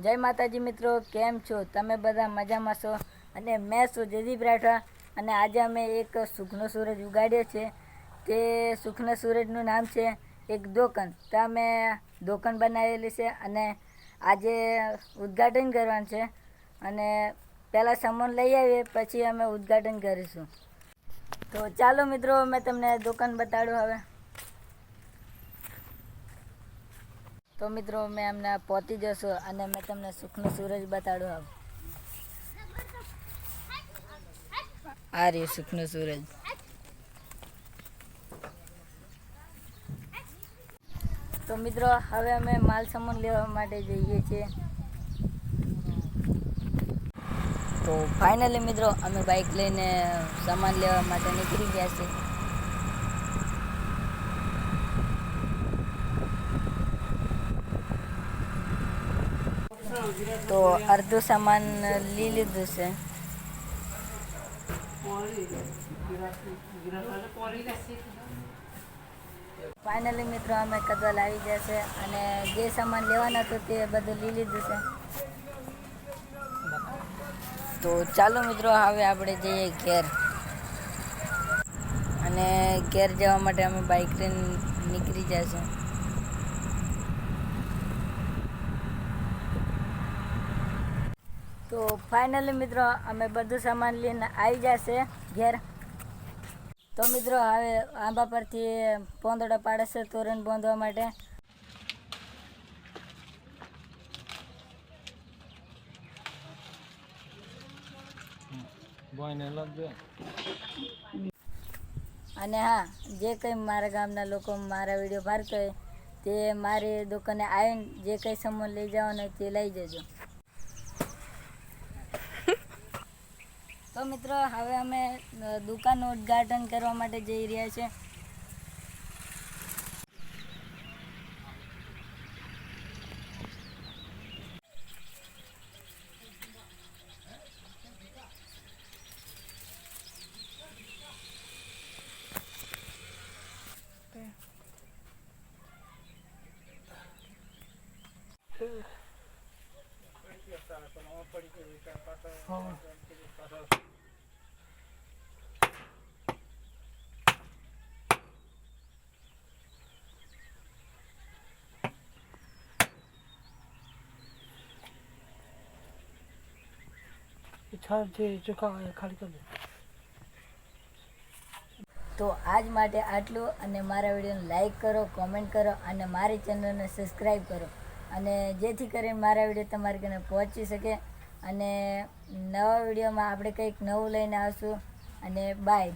જય માતાજી મિત્રો, કેમ છો? તમે બધા મજામાં છો? અને મેં છું જયદીપ રાઠવા. અને આજે અમે એક સુખનો સૂરજ ઉગાડ્યો છે. તે સુખના સૂરજનું નામ છે એક દોકન. તો અમે દોકન બનાવેલી છે અને આજે ઉદ્ઘાટન કરવાનું છે. અને પહેલાં સામાન લઈ આવીએ, પછી અમે ઉદ્ઘાટન કરીશું. તો ચાલો મિત્રો મેં તમને દુકાન બતાડું હવે. તો મિત્રો, મેં અમને પહોંચી જશો અને મેં તમને સુખનો સૂરજ બતાડું હવે આ રહ્યું સુખનો સૂરજ. તો મિત્રો, હવે અમે માલ સામાન લેવા માટે જઈએ છીએ. તો ફાઇનલી મિત્રો, અમે બાઇક લઈને સામાન લેવા માટે નીકળી ગયા છે તો અડધું સામાન લઈ લીધું છે. ફાઇનલી મિત્રો, અમે કદલ આવી ગયા છે અને જે સામાન લેવાનો હતો તે બધું લઈ લીધું છે. તો ચાલો મિત્રો, હવે આપણે જઈએ ઘેર. અને ઘેર જવા માટે અમે બાઇક લઈને નીકળી જશું તો ફાઇનલી મિત્રો અમે બધું સામાન લઈને આવી જશે ઘેર. તો મિત્રો હવે આંબા પરથી પોંદડા પાડે છે તોરણ બાંધવા માટે. અને હા જે કંઈ મારા ગામના લોકો મારા વીડિયો ભારતો હોય તે મારી દુકાને આવીને જે કંઈ સામાન લઈ જવાનો તે લઈ જજો. તો મિત્રો હવે અમે અ, દુકાનનું ઉદ્ઘાટન કરવા માટે જઈ રહ્યા છે. છાપ છે ખાલી કરી તો આજ માટે આટલું અને મારા વિડીયોને લાઈક કરો કોમેન્ટ કરો અને મારી ચેનલને સબસ્ક્રાઈબ કરો. અને જેથી કરીને મારા વીડિયો તમારી ઘરે પહોંચી શકે. અને નવા વિડીયોમાં આપણે કંઈક નવું લઈને આવશું. અને બાય